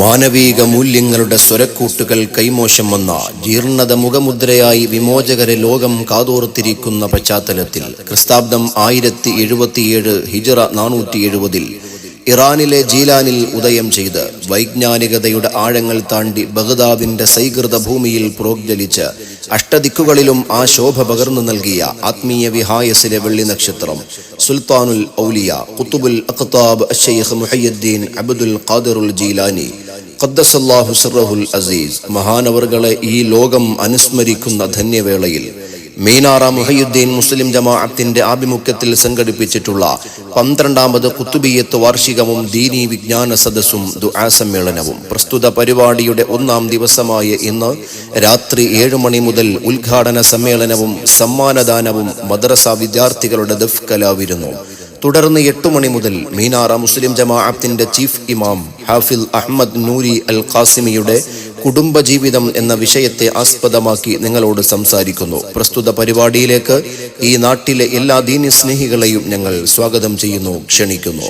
മാനവീക മൂല്യങ്ങളുടെ സ്വരക്കൂട്ടുകൾ കൈമോശം വന്ന ജീർണത മുഖമുദ്രയായി വിമോചകരെ ലോകം കാതോർത്തിരിക്കുന്ന പശ്ചാത്തലത്തിൽ ക്രിസ്താബ്ദം ആയിരത്തി എഴുപത്തിയേഴ് ഹിജറ നാനൂറ്റി എഴുപതിൽ ഇറാനിലെ ജീലാനിൽ ഉദയം ചെയ്ത് വൈജ്ഞാനികതയുടെ ആഴങ്ങൾ താണ്ടി ബഗ്ദാദിന്റെ സൈകൃത ഭൂമിയിൽ പ്രോജ്വലിച്ച് അഷ്ടദിക്കുകളിലും ആ ശോഭ പകർന്നു നൽകിയ ആത്മീയ വിഹായസിലെ വെള്ളി നക്ഷത്രം സുൽത്താനുൽ ഔലിയ കുത്തുബുൽ അഖ്താബ് അഷയ്ഖ് മുഹയ്യുദ്ദീൻ അബ്ദുൽ ഖാദിറുൽ ജീലാനി ഖദ്ദസല്ലാഹു സിറഹുൽ അസീസ്. മഹാനവറുകളെ ഈ ലോകം അനുസ്മരിക്കുന്ന ധന്യവേളയിൽ മീനാറ മുഹയുദ്ദീൻ മുസ്ലിം ജമാഅത്തിന്റെ ആഭിമുഖ്യത്തിൽ സംഘടിപ്പിച്ചിട്ടുള്ള പന്ത്രണ്ടാമത് കുത്തുബിയത്ത് വാർഷികവും ദീനി വിജ്ഞാന സദസ്സും ദുആ സമ്മേളനവും. പ്രസ്തുത പരിപാടിയുടെ ഒന്നാം ദിവസമായ ഇന്ന് രാത്രി ഏഴ് മണി മുതൽ ഉദ്ഘാടന സമ്മേളനവും സമ്മാനദാനവും മദ്രസ വിദ്യാർത്ഥികളുടെ ദഫ് കലാവിരുന്നു തുടർന്ന് എട്ട് മണി മുതൽ മീനാറ മുസ്ലിം ജമാഅത്തിന്റെ ചീഫ് ഇമാം ഹാഫിൽ അഹമ്മദ് നൂരി അൽ ഖാസിമിയുടെ കുടുംബജീവിതം എന്ന വിഷയത്തെ ആസ്പദമാക്കി നിങ്ങളോട് സംസാരിക്കുന്നു. പ്രസ്തുത പരിപാടിയിലേക്ക് ഈ നാട്ടിലെ എല്ലാ ദീനി സ്നേഹികളെയും ഞങ്ങൾ സ്വാഗതം ചെയ്യുന്നു ക്ഷണിക്കുന്നു.